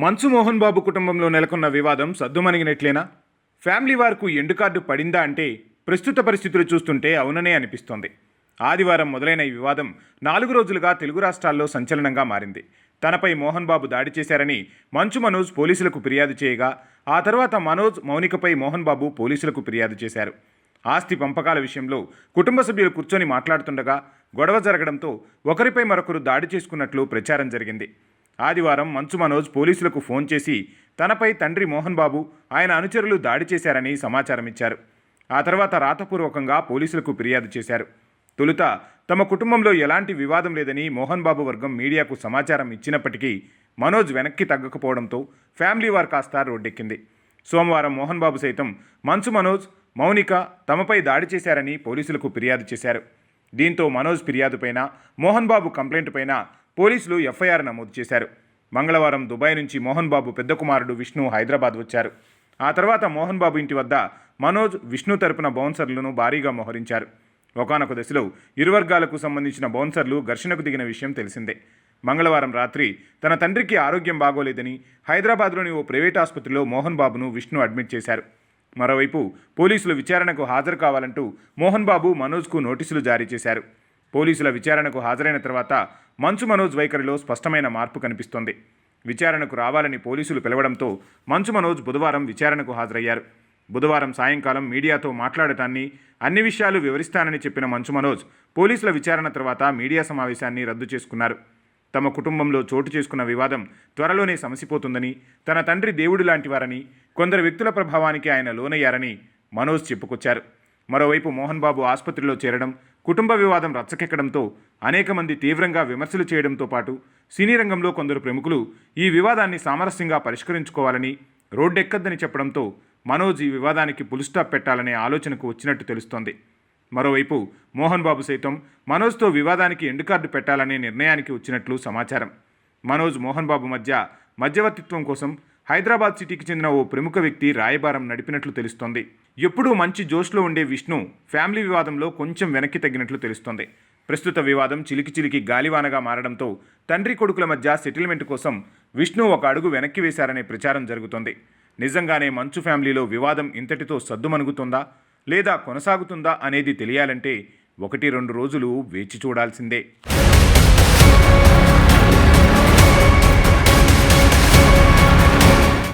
మంచు మోహన్ బాబు కుటుంబంలో నెలకొన్న వివాదం సద్దుమణిగినట్లేనా? ఫ్యామిలీ వార్కు ఎండు కార్డు పడిందా అంటే ప్రస్తుత పరిస్థితులు చూస్తుంటే అవుననే అనిపిస్తోంది. ఆదివారం మొదలైన ఈ వివాదం నాలుగు రోజులుగా తెలుగు రాష్ట్రాల్లో సంచలనంగా మారింది. తనపై మోహన్ బాబు దాడి చేశారని మంచు మనోజ్ పోలీసులకు ఫిర్యాదు చేయగా ఆ తర్వాత మనోజ్ మౌనికపై మోహన్ బాబు పోలీసులకు ఫిర్యాదు చేశారు. ఆస్తి పంపకాల విషయంలో కుటుంబ సభ్యులు కూర్చొని మాట్లాడుతుండగా గొడవ జరగడంతో ఒకరిపై మరొకరు దాడి చేసుకున్నట్లు ప్రచారం జరిగింది. ఆదివారం మంచు మనోజ్ పోలీసులకు ఫోన్ చేసి తనపై తండ్రి మోహన్ బాబు ఆయన అనుచరులు దాడి చేశారని సమాచారం ఇచ్చారు. ఆ తర్వాత రాతపూర్వకంగా పోలీసులకు ఫిర్యాదు చేశారు. తొలుత తమ కుటుంబంలో ఎలాంటి వివాదం లేదని మోహన్ బాబు వర్గం మీడియాకు సమాచారం ఇచ్చినప్పటికీ మనోజ్ వెనక్కి తగ్గకపోవడంతో ఫ్యామిలీ వార్ కాస్త రోడ్డెక్కింది. సోమవారం మోహన్ బాబు సైతం మంచు మనోజ్ మౌనిక తమపై దాడి చేశారని పోలీసులకు ఫిర్యాదు చేశారు. దీంతో మనోజ్ ఫిర్యాదుపైన మోహన్ బాబు కంప్లైంట్ పైన పోలీసులు ఎఫ్ఐఆర్ నమోదు చేశారు. మంగళవారం దుబాయ్ నుంచి మోహన్ బాబు పెద్ద కుమారుడు విష్ణు హైదరాబాద్ వచ్చారు. ఆ తర్వాత మోహన్ బాబు ఇంటి వద్ద మనోజ్ విష్ణు తరపున బౌన్సర్లను భారీగా మోహరించారు. ఒకనొక దశలో ఇరు వర్గాలకు సంబంధించిన బౌన్సర్లు ఘర్షణకు దిగిన విషయం తెలిసిందే. మంగళవారం రాత్రి తన తండ్రికి ఆరోగ్యం బాగోలేదని హైదరాబాద్లోని ఓ ప్రైవేట్ ఆసుపత్రిలో మోహన్ బాబును విష్ణు అడ్మిట్ చేశారు. మరోవైపు పోలీసులు విచారణకు హాజరు కావాలంటూ మోహన్ బాబు మనోజ్కు నోటీసులు జారీ చేశారు. పోలీసుల విచారణకు హాజరైన తర్వాత మంచు మనోజ్ వైఖరిలో స్పష్టమైన మార్పు కనిపిస్తోంది. విచారణకు రావాలని పోలీసులు పిలవడంతో మంచు మనోజ్ బుధవారం విచారణకు హాజరయ్యారు. బుధవారం సాయంకాలం మీడియాతో మాట్లాడటాన్ని అన్ని విషయాలు వివరిస్తానని చెప్పిన మంచు మనోజ్ పోలీసుల విచారణ తర్వాత మీడియా సమావేశాన్ని రద్దు చేసుకున్నారు. తమ కుటుంబంలో చోటు చేసుకున్న వివాదం త్వరలోనే సమసిపోతుందని తన తండ్రి దేవుడు లాంటివారని కొందరు వ్యక్తుల ప్రభావానికి ఆయన లోనయ్యారని మనోజ్ చెప్పుకొచ్చారు. మరోవైపు మోహన్ బాబు ఆసుపత్రిలో చేరడం కుటుంబ వివాదం రచ్చకెక్కడంతో అనేక మంది తీవ్రంగా విమర్శలు చేయడంతో పాటు సినీ రంగంలో కొందరు ప్రముఖులు ఈ వివాదాన్ని సామరస్యంగా పరిష్కరించుకోవాలని రోడ్డెక్కద్దని చెప్పడంతో మనోజ్ ఈ వివాదానికి పులిస్టాప్ పెట్టాలనే ఆలోచనకు వచ్చినట్టు తెలుస్తోంది. మరోవైపు మోహన్ బాబు సైతం మనోజ్తో వివాదానికి ఎండు కార్డు పెట్టాలనే నిర్ణయానికి వచ్చినట్లు సమాచారం. మనోజ్ మోహన్ బాబు మధ్య మధ్యవర్తిత్వం కోసం హైదరాబాద్ సిటీకి చెందిన ఓ ప్రముఖ వ్యక్తి రాయబారం నడిపినట్లు తెలుస్తోంది. ఎప్పుడూ మంచి జోష్లో ఉండే విష్ణు ఫ్యామిలీ వివాదంలో కొంచెం వెనక్కి తగ్గినట్లు తెలుస్తోంది. ప్రస్తుత వివాదం చిలికి చిలికి గాలివానగా మారడంతో తండ్రి కొడుకుల మధ్య సెటిల్మెంట్ కోసం విష్ణు ఒక అడుగు వెనక్కి వేశారనే ప్రచారం జరుగుతోంది. నిజంగానే మంచు ఫ్యామిలీలో వివాదం ఇంతటితో సద్దుమణుగుతుందా? లేదా కొనసాగుతుందా అనేది తెలియాలంటే ఒకటి రెండు రోజులు వేచి చూడాల్సిందే.